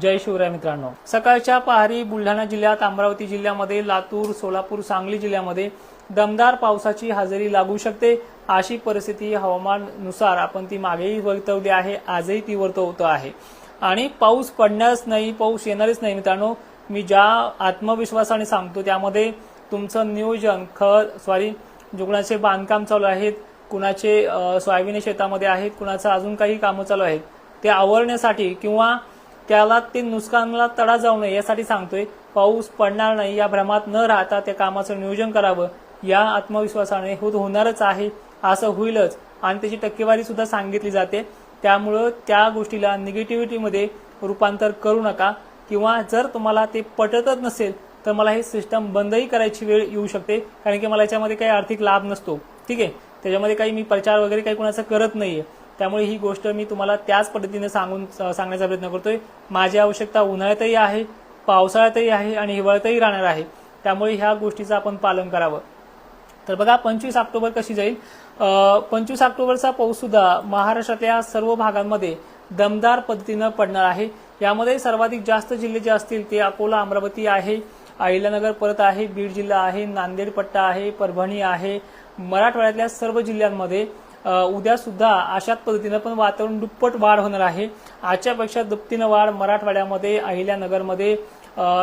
जय शिवराय मित्रांनो. सकाळच्या पहारी बुलढाणा जिल्ह्यात अमरावती जिल्ह्यामध्ये लातूर सोलापूर सांगली जिल्ह्यामध्ये दमदार पावसाची हजेरी लागू शकते. अशी परिस्थिती हवामाननुसार आपण ती मागेही वर्तवली आहे आजही ती वर्तवतो आहे. आणि पाऊस पडण्यास नाही पाऊस येणारच नाही मित्रांनो. मी ज्या आत्मविश्वासाने सांगतो त्यामध्ये तुमचं नियोजन खत सॉरी जुगणाचे बांधकाम चालू आहेत कुणाचे सोयाबीन शेतामध्ये आहेत कुणाचं अजून काही कामं चालू आहेत ते आवरण्यासाठी किंवा त्याला ते नुकसानाला तडा जाऊ नये यासाठी सांगतोय पाऊस पडणार नाही या भ्रमात न राहता त्या कामाचं नियोजन करावं या आत्मविश्वासाने होत होणारच आहे असं होईलच. आणि त्याची टक्केवारी सुद्धा सांगितली जाते. त्यामुळं त्या गोष्टीला निगेटिव्हिटीमध्ये रूपांतर करू नका. किंवा जर तुम्हाला ते पटतच नसेल तर मला हे सिस्टम बंदही करायची वेळ येऊ शकते कारण की मला याच्यामध्ये काही आर्थिक लाभ नसतो. ठीक आहे? त्याच्यामध्ये काही मी प्रचार वगैरे काही कोणाचा करत नाहीये. त्यामुळे ही गोष्ट मी तुम्हाला त्याच पद्धतीने सांगून सांगण्याचा प्रयत्न करतोय. माझी आवश्यकता उन्हाळ्यातही आहे पावसाळ्यातही आहे आणि हिवाळ्यातही राहणार आहे. त्यामुळे ह्या गोष्टीचं आपण पालन करावं. तर बघा पंचवीस ऑक्टोबर कशी जाईल? पंचवीस ऑक्टोबरचा पाऊस सुद्धा महाराष्ट्रातल्या सर्व भागांमध्ये दमदार पद्धतीनं पडणार आहे. यामध्ये सर्वाधिक जास्त जिल्हे जे असतील ते अकोला अमरावती आहे अहिल्यानगर परत आहे बीड जिल्हा आहे नांदेड पट्टा आहे परभणी आहे. मराठवाड्यातल्या सर्व जिल्ह्यांमध्ये उद्यासुद्धा उद्या सुद्धा अशाच पद्धतीनं पण वातावरण दुप्पट वाढ होणार आहे. आजच्यापेक्षा दुपटीनं वाढ मराठवाड्यामध्ये अहिल्यानगरमध्ये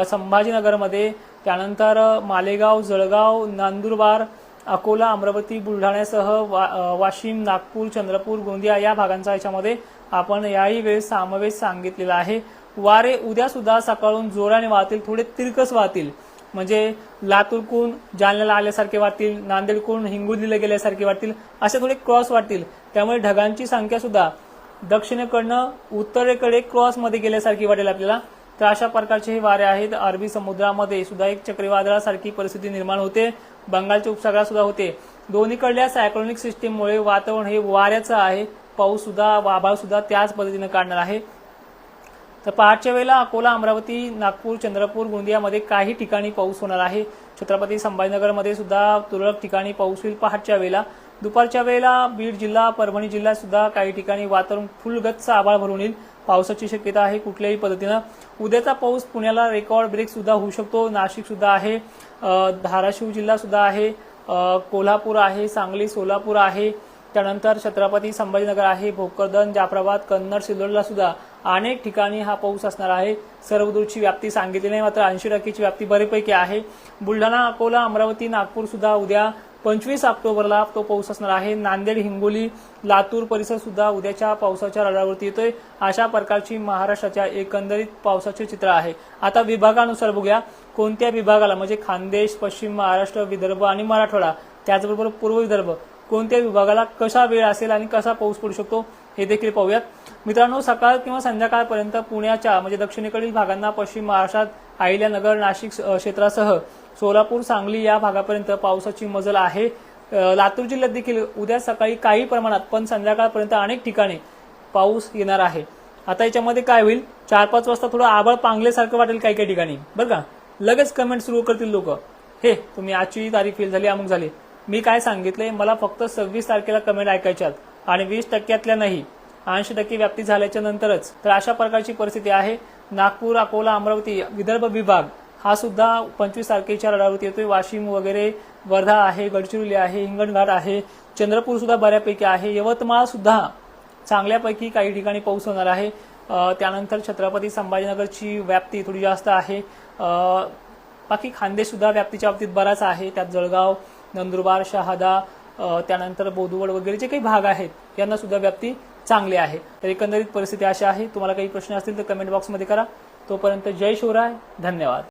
संभाजीनगरमध्ये त्यानंतर मालेगाव जळगाव नंदुरबार अकोला अमरावती बुलढाण्यासह वा, वाशिम नागपूर चंद्रपूर गोंदिया या भागांचा याच्यामध्ये आपण याही वेळेस समावेश सांगितलेला आहे. वारे उद्या सुद्धा सकाळून जोराने वाहतील थोडे तिरकस वाहतील. म्हणजे लातूरकून जालन्याला आल्यासारखे वाटतील नांदेडकून हिंगोलीला गेल्यासारखे वाटतील असे थोडे क्रॉस वाटतील. त्यामुळे ढगांची संख्या सुद्धा दक्षिणेकडनं उत्तरेकडे क्रॉसमध्ये गेल्यासारखी वाटेल आपल्याला. तर अशा प्रकारचे हे वारे आहेत. अरबी समुद्रामध्ये सुद्धा एक चक्रीवादळासारखी परिस्थिती निर्माण होते. बंगालच्या उपसागरात सुद्धा होते. दोन्हीकडल्या सायक्लोनिक सिस्टीममुळे वातावरण हे वाऱ्याचं आहे. पाऊस सुद्धा वाभाळ सुद्धा त्याच पद्धतीनं काढणार आहे. तर पहाटच्या वेळेला अकोला अमरावती नागपूर चंद्रपूर गोंदियामध्ये काही ठिकाणी पाऊस होणार आहे. छत्रपती संभाजीनगरमध्ये सुद्धा तुरळक ठिकाणी पाऊस होईल पहाटच्या वेळेला. दुपारच्या वेळेला बीड जिल्हा परभणी जिल्ह्यात सुद्धा काही ठिकाणी वातावरण फुलगतचा आभाळ भरून येईल. पावसाची शक्यता आहे कुठल्याही पद्धतीनं. उद्याचा पाऊस पुण्याला रेकॉर्ड ब्रेक सुद्धा होऊ शकतो. नाशिक सुद्धा आहे. धाराशिव जिल्हा सुद्धा आहे. कोल्हापूर आहे सांगली सोलापूर आहे. त्यानंतर छत्रपती संभाजीनगर आहे भोकरदन जाफराबाद कन्नड सिल्लोडला सुद्धा अनेक ठिकाणी हा पाऊस असणार आहे. सर्वदूरची व्याप्ती सांगितली नाही मात्र ऐंशी टक्केची व्याप्ती बऱ्यापैकी आहे. बुलढाणा अकोला अमरावती नागपूर सुद्धा उद्या पंचवीस ऑक्टोबरला तो पाऊस असणार आहे. नांदेड हिंगोली लातूर परिसर सुद्धा उद्याच्या पावसाच्या रडावरती येतोय. अशा प्रकारची महाराष्ट्राच्या एकंदरीत पावसाचे चित्र आहे. आता विभागानुसार बघूया. कोणत्या विभागाला म्हणजे खानदेश पश्चिम महाराष्ट्र विदर्भ आणि मराठवाडा त्याचबरोबर पूर्व विदर्भ कोणत्या विभागाला कसा वेळ असेल आणि कसा पाऊस पडू शकतो हे देखील पाहूयात. मित्रांनो सकाळ किंवा संध्याकाळपर्यंत पुण्याच्या म्हणजे दक्षिणेकडील भागांना पश्चिम महाराष्ट्रात अहिल्यानगर नाशिक क्षेत्रासह सोलापूर सांगली या भागापर्यंत पावसाची मजल आहे. लातूर जिल्ह्यात देखील उद्या सकाळी काही प्रमाणात पण संध्याकाळपर्यंत अनेक ठिकाणी पाऊस येणार आहे. आता याच्यामध्ये काय होईल? चार पाच वाजता थोडं आबळ पांगल्यासारखं वाटेल काही काही ठिकाणी. बरं का? लगेच कमेंट सुरू करतील लोक. हे तुम्ही आजची तारीख फेल झाली अमुक झाली. मी काय सांगितलंय मला फक्त सव्वीस तारखेला कमेंट ऐकायच्यात आणि वीस टक्क्यातल्या नाही ऐंशी टक्के व्याप्ती झाल्याच्या नंतरच. तर अशा प्रकारची परिस्थिती आहे. नागपूर अकोला अमरावती विदर्भ विभाग हा सुद्धा पंचवीस तारखेच्या रडावरती येतोय. वाशिम वगैरे वर्धा आहे गडचिरोली आहे हिंगणघाट आहे चंद्रपूर सुद्धा बऱ्यापैकी आहे. यवतमाळ सुद्धा चांगल्यापैकी काही ठिकाणी पाऊस होणार आहे. त्यानंतर छत्रपती संभाजीनगरची व्याप्ती थोडी जास्त आहे. बाकी खानदेश सुद्धा व्याप्तीच्या बाबतीत बराच आहे. त्यात जळगाव नंदुरबार शहादा त्यानंतर बोदुवड वगैरे जे काही भाग आहेत यांना सुद्धा व्याप्ती चांगली आहे. तर एकंदरीत परिस्थिती अशी आहे. तुम्हाला काही प्रश्न असतील तर कमेंट बॉक्समध्ये करा. तोपर्यंत जय शिवराय. धन्यवाद.